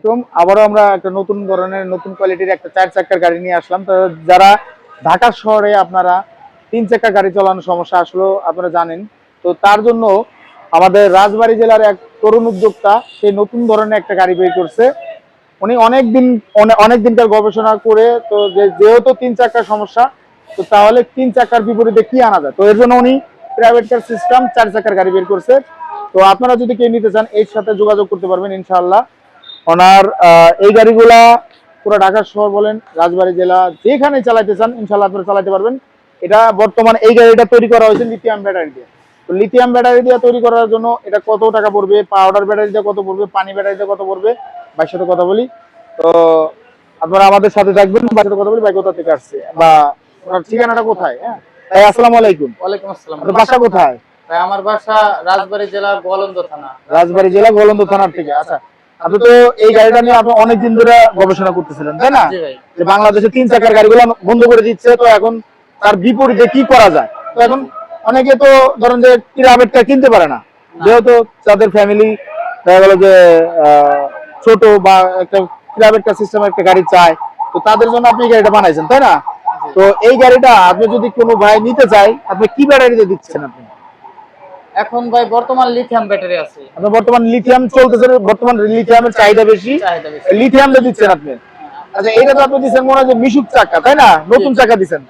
আলাইকুম আবারও আমরা একটা নতুন ধরনের, নতুন কোয়ালিটির একটা চার চাকার গাড়ি নিয়ে আসলাম। তো যারা ঢাকা শহরে আপনারা তিন চাকা গাড়ি চালানোর সমস্যা আসলো, আপনারা জানেন। তো তার জন্য আমাদের রাজবাড়ী জেলার এক তরুণ উদ্যোক্তা সেই নতুন ধরনের একটা গাড়ি বের করছে। উনি অনেক দিন অনে- অনেক দিনকার গবেষণা করে, তো যেহেতু তিন চাকার সমস্যা, তো তাহলে তিন চাকার বিপরীতে কি আনা যায়? তো এর জন্য উনি প্রাইভেট কার সিস্টেম চার চাকার গাড়ি বের করছে। তো আপনারা যদি কেউ নিতে চান, এর সাথে যোগাযোগ করতে পারবেন ইনশাআল্লাহ। ওনার এই গাড়িগুলা পুরো ঢাকা শহর বলেন রাজবাড়ী জেলা যেখানে চালাইতে চান ইনশাআল্লাহ আপনারা চালাতে পারবেন। এটা বর্তমান এই গাড়িটা তৈরি করা হয়েছে লিথিয়াম ব্যাটারি দিয়ে। তো লিথিয়াম ব্যাটারি দিয়ে তৈরি করার জন্য এটা কত টাকা পড়বে পাউডার ব্যাটারি দিয়ে কত পড়বে পানি ব্যাটারি দিয়ে কত পড়বে ভাইয়ের সাথে কথা বলি। তো আপনারা আমাদের সাথে থাকবেন ভাইয়ের সাথে কথা বলি ভাই কোথা থেকে আসছে? বা ওনার ঠিকানাটা কোথায় হ্যাঁ? ভাই আসসালামু আলাইকুম। ওয়ালাইকুম আসসালাম। আপনার বাসা কোথায় ভাই আমার বাসা রাজবাড়ী জেলা গোয়ালন্দ থানা। রাজবাড়ী জেলা গোলন্দ থানার থেকে আচ্ছা। আপনি তো এই গাড়িটা নিয়ে আপনি অনেকদিন ধরে গবেষণা করতেছিলেন তাই না? যে বাংলাদেশে তিন চাকার গাড়িগুলো বন্ধ করে দিচ্ছে তো এখন তার বিপরীতে কি করা যায়? তো এখন অনেকে তো ধরেন যে পিরামিডটা কিনতে পারে না। যেহেতু তাদের ফ্যামিলি দেখা গেল যে ছোট বা একটা পিরামিডটা সিস্টেম একটা গাড়ি চায় তো তাদের জন্য আপনি এই গাড়িটা বানাইছেন তাই না? তো এই গাড়িটা আপনি যদি কোনো ভাই নিতে চাই আপনি কি ব্যাটারিতে দিচ্ছেন আপনি? এখন ভাই বর্তমান লিথিয়াম ব্যাটারি আছে। আপনি বর্তমান লিথিয়াম চলতেছে বর্তমান লিথিয়ামের চাহিদা বেশি। দিচ্ছেন আপনি? আচ্ছা এটা তো আপনি দিচ্ছেন মনে হয় যে মিশুক চাকা তাই না? নতুন চাকা দিচ্ছেন।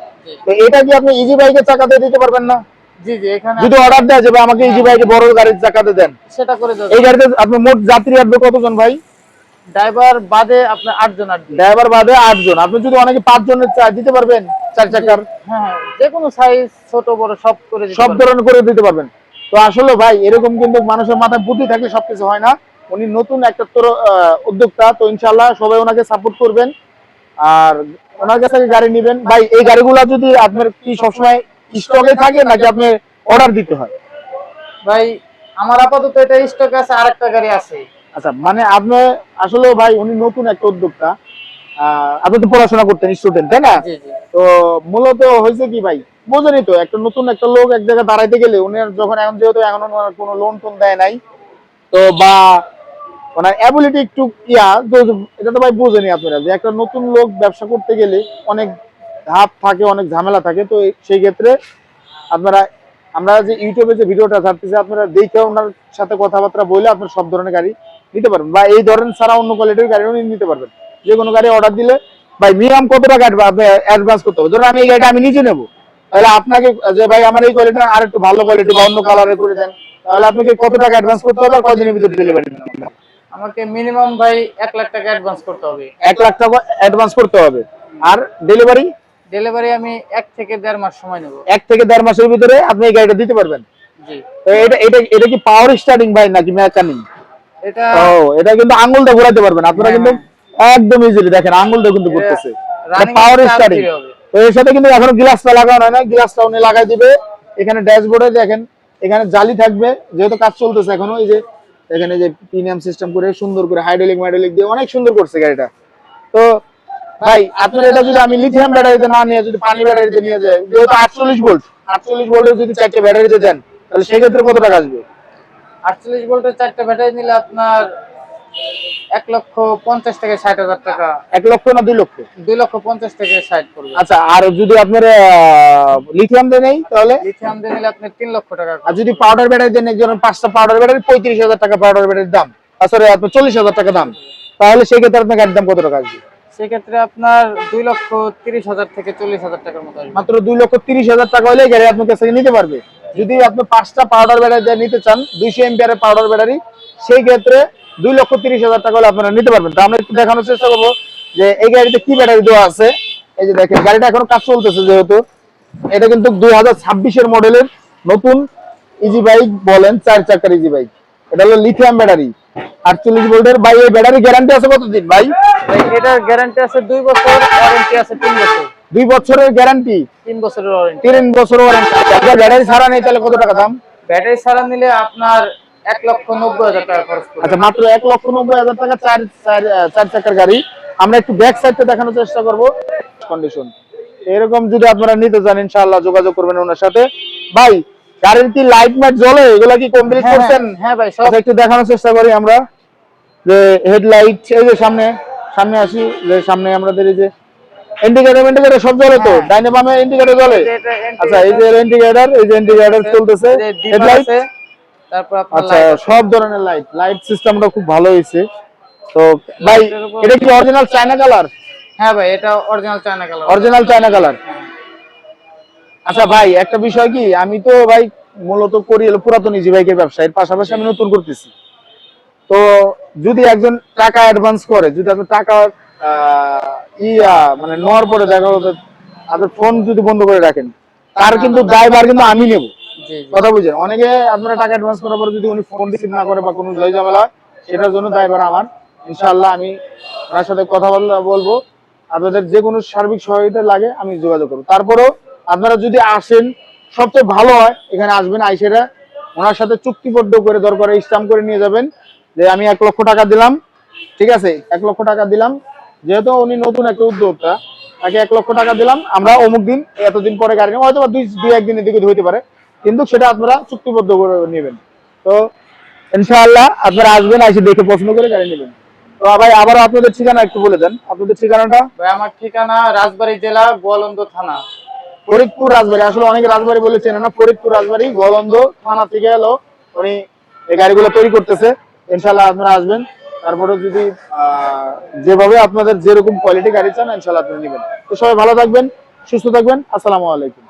তো এটা কি আপনি ইজি বাইকের চাকাতে দিতে পারবেন না? জি জি এখানে যদি অর্ডার দেয় যে ভাই আমাকে ইজি বাইকে বড় গাড়ির চাকাতে দেন। সেটা করে দেবো। এই গাড়িতে আপনি মোট যাত্রী আসবে কতজন ভাই? ড্রাইভার বাদে আটজন ড্রাইভার বাদে আটজন। আপনি যদি অনেকে পাঁচ জনের চা দিতে পারবেন চার চাকার? হ্যাঁ হ্যাঁ যে কোনো সাইজ ছোট বড় সব করে সব ধরনের করে দিতে পারবেন। তো আসলে ভাই এরকম কিন্তু মানুষের মাথায় বুদ্ধি থাকলে সবকিছু হয় না। উনি নতুন একটা উদ্যোক্তা তো ইনশাল্লাহ সবাই ওনাকে সাপোর্ট করবেন। আর ওনার কাছ থেকে গাড়ি নেবেন। ভাই এই গাড়িগুলা যদি আপনার কি সবসময় স্টকে থাকে নাকি আপনি অর্ডার দিতে হয়? ভাই আমার আপাতত এটা স্টক আছে আর একটা গাড়ি আছে। আচ্ছা মানে আপনি আসলে ভাই উনি নতুন একটা উদ্যোক্তা। আহ, আপনি তো পড়াশোনা করতেন স্টুডেন্ট তাই না? তো মূলত হয়েছে কি ভাই? বোঝেনি তো, একটা নতুন একটা লোক এক জায়গায় দাঁড়াইতে গেলে উনি যখন এখন যেহেতু এখন কোনো লোন টোন দেয় নাই, তো বা ওনার অ্যাবিলিটি একটু ইয়া এটা তো ভাই বোঝেনি আপনারা যে একটা নতুন লোক ব্যবসা করতে গেলে অনেক ধাপ থাকে, অনেক ঝামেলা থাকে, তো সেই ক্ষেত্রে আপনারা, আমরা যে ইউটিউবে যে ভিডিওটা ছাড়তেছি, আপনারা দেখে ওনার সাথে কথাবার্তা বলে আপনারা সব ধরনের গাড়ি নিতে পারবেন বা এই ধরনের ছাড়া অন্য কোয়ালিটির গাড়িও নিতে পারবেন। যে কোনো গাড়ি অর্ডার দিলে ভাই মিনিমাম কত টাকা অ্যাডভান্স করতে হবে? ধরুন আমি এই গাড়িটা আমি নিজে নেব তাহলে আপনাকে যে ভাই আমার এই কোয়ালিটি আর একটু ভালো কোয়ালিটি বা অন্য কালারে করে দেন তাহলে আপনাকে কত টাকা অ্যাডভান্স করতে হবে আর কদিনের ভিতরে ডেলিভারি আমাকে মিনিমাম ভাই এক লাখ টাকা অ্যাডভান্স করতে হবে। এক লাখ টাকা অ্যাডভান্স করতে হবে। আর ডেলিভারি ডেলিভারি আমি এক থেকে দেড় মাস সময় নেব। এক থেকে দেড় মাসের ভিতরে আপনি এই গাড়িটা দিতে পারবেন। জি। এটা এটা এটা কি পাওয়ার স্টার্টিং ভাই নাকি মেকানিক এটা ও এটা কিন্তু আঙুলটা ঘোরাতে পারবেন। আপনারা হ্যাঁ, কিন্তু একদম ইজিলি দেখেন আঙুলটা কিন্তু করতেছে পাওয়ার স্টার্টিং তো এর সাথে কিন্তু এখনও গ্লাসটা লাগানো হয় না গ্লাসটা উনি লাগাই দিবে। এখানে ড্যাশবোর্ডে দেখেন এখানে জালি থাকবে যেহেতু কাজ চলতেছে এখনও এই যে এখানে যে প্রিমিয়াম সিস্টেম করে সুন্দর করে হাইড্রোলিক মাইড্রোলিক দিয়ে অনেক সুন্দর করছে গাড়িটা। তো ভাই আপনার এটা যদি আমি লিথিয়াম ব্যাটারিতে না নিয়ে যদি পানি ব্যাটারিতে নিয়ে যাই যেহেতু আটচল্লিশ ভোল্ট আটচল্লিশ ভোল্টের যদি চারটে ব্যাটারিতে দেন তাহলে সেক্ষেত্রে কত টাকা আসবে? আটচল্লিশ ভোল্টের চারটে ব্যাটারি নিলে আপনার এক লক্ষ পঞ্চাশ থেকে ষাট হাজার টাকা। এক লক্ষ না দুই লক্ষ? দুই লক্ষ পঞ্চাশ থেকে ষাট পড়বে। আচ্ছা আর যদি আপনার লিথিয়াম দিয়ে নেই তাহলে? লিথিয়াম দিয়ে নিলে আপনি তিন লক্ষ টাকা আর যদি পাউডার ব্যাটারি দেন একজন পাঁচটা পাউডার ব্যাটারি পঁয়ত্রিশ হাজার টাকা পাউডার ব্যাটারির দাম। সরি আপনার চল্লিশ হাজার টাকা দাম। তাহলে সেই ক্ষেত্রে আপনার গাড়ির দাম কত টাকা আসবে? সেক্ষেত্রে আপনার দুই লক্ষ তিরিশ হাজার থেকে চল্লিশ হাজার টাকার মতো মাত্র দুই লক্ষ তিরিশ হাজার টাকা হলে গাড়ি আপনার কাছ থেকে নিতে পারবে। যদি আপনি পাঁচটা পাউডার ব্যাটারি দিয়ে নিতে চান দুইশো এমপিআর পাউডার ব্যাটারি সেই ক্ষেত্রে দুই লক্ষ তিরিশ হাজার টাকা হলে আপনারা নিতে পারবেন। তো আমরা একটু দেখানোর চেষ্টা করব যে এই গাড়িতে কি ব্যাটারি দেওয়া আছে। এই যে দেখেন গাড়িটা এখনও কাজ চলতেছে যেহেতু। এটা কিন্তু দুই হাজার ছাব্বিশের মডেলের নতুন ইজি বাইক বলেন চার চাকার ইজি বাইক এটা হলো লিথিয়াম ব্যাটারি আটচল্লিশ ভোল্টের ভাই এই ব্যাটারি গ্যারান্টি আছে কতদিন ভাই? এটার গ্যারান্টি আছে দুই বছর ওয়ারেন্টি আছে তিন বছর। দুই বছরের গ্যারান্টি তিন বছরের ওয়ারেন্টি তিন বছর ওয়ারেন্টি ব্যাটারি ছাড়া নেই তাহলে কত টাকা দাম? ব্যাটারি ছাড়া নিলে আপনার এক লক্ষ নব্বই হাজার টাকা খরচ আচ্ছা মাত্র এক লক্ষ নব্বই হাজার টাকা চার চার চাকার গাড়ি। আমরা একটু ব্যাক সাইডটা দেখানোর চেষ্টা করব। কন্ডিশন এরকম যদি আপনারা নিতে চান ইনশাআল্লাহ যোগাযোগ করবেন ওনার সাথে। ভাই গাড়ির কি লাইট জ্বলে? এগুলা কি কমপ্লিট হ্যাঁ, করছেন? হ্যাঁ ভাই সব আচ্ছা একটু দেখানোর চেষ্টা করি আমরা। যে হেডলাইট এই যে সামনে সামনে আসি যে সামনে আমাদের এই যে ইন্ডিকেটর ইন্ডিকেটর সব জ্বলে তো? হ্যাঁ। ডাইনে বামে ইন্ডিকেটর জ্বলে? আচ্ছা এই যে ইন্ডিকেটর এই যে ইন্ডিকেটর চলতেছে। হেডলাইট তারপর আচ্ছা সব ধরনের লাইট লাইট সিস্টেমটা খুব ভালো হয়েছে। তো ভাই এটা কি অরিজিনাল চায়না কালার হ্যাঁ ভাই এটা original China colour original China colour আচ্ছা ভাই একটা বিষয় কি? আমি তো ভাই মূলত করি হলো পুরাতন ইজি বাইকের ব্যবসা। এর পাশাপাশি আমি নতুন করতেছি। তো যদি একজন টাকা অ্যাডভান্স করে যদি আপনি টাকা ইয়া মানে নেওয়ার পরে দেখা হতো আপনার ফোন যদি বন্ধ করে রাখেন তার কিন্তু দায়ভার কিন্তু আমি নেব। কথা বুঝছেন অনেকে আপনারা টাকা অ্যাডভান্স করার পরে যদি উনি ফোন রিসিভ না করে বা কোনো জয় ঝামেলা সেটার জন্য দায়ভার আমার। ইনশাআল্লাহ আমি ওনার সাথে কথা বলব। আপনাদের যে কোনো সার্বিক সহায়তা লাগে, আমি যোগাযোগ করব। তারপরেও আপনারা যদি আসেন, সবচেয়ে ভালো হয়, এখানে আসবেন আইসেরা ওনার সাথে চুক্তিবদ্ধ করে দরকারে স্টাম্প করে নিয়ে যাবেন। যে আমি এক লক্ষ টাকা দিলাম, ঠিক আছে, এক লক্ষ টাকা দিলাম। যেহেতু উনি নতুন একটা উদ্যোক্তা, তাকে এক লক্ষ টাকা দিলাম। আমরা অমুক দিন, এতদিন পরে গাড়ি নেব হয়তো বা দুই দুই একদিনের দিকে হইতে পারে। কিন্তু সেটা আপনারা চুক্তিবদ্ধ করে নেবেন। তো ইনশাআল্লাহ আপনারা আসবেন এসে দেখে পছন্দ করে গাড়ি নেবেন। তো ভাই আবারও আপনাদের ঠিকানা একটু বলে দেন। আপনাদের ঠিকানাটা? ভাই আমার ঠিকানা রাজবাড়ী জেলা গোয়ালন্দ থানা। ফরিদপুর রাজবাড়ি। আসলে অনেকে রাজবাড়ি বলে চেনে না ফরিদপুর রাজবাড়ি গোলন্দ থানা থেকে এলো। উনি এই গাড়িগুলো তৈরি করতেছে। ইনশাল্লাহ আপনারা আসবেন। তারপরে যদি আহ, যেভাবে আপনাদের যেরকম কোয়ালিটি গাড়ি চান ইনশাল্লাহ আপনারা নেবেন। তো সবাই ভালো থাকবেন সুস্থ থাকবেন। আসসালামু আলাইকুম।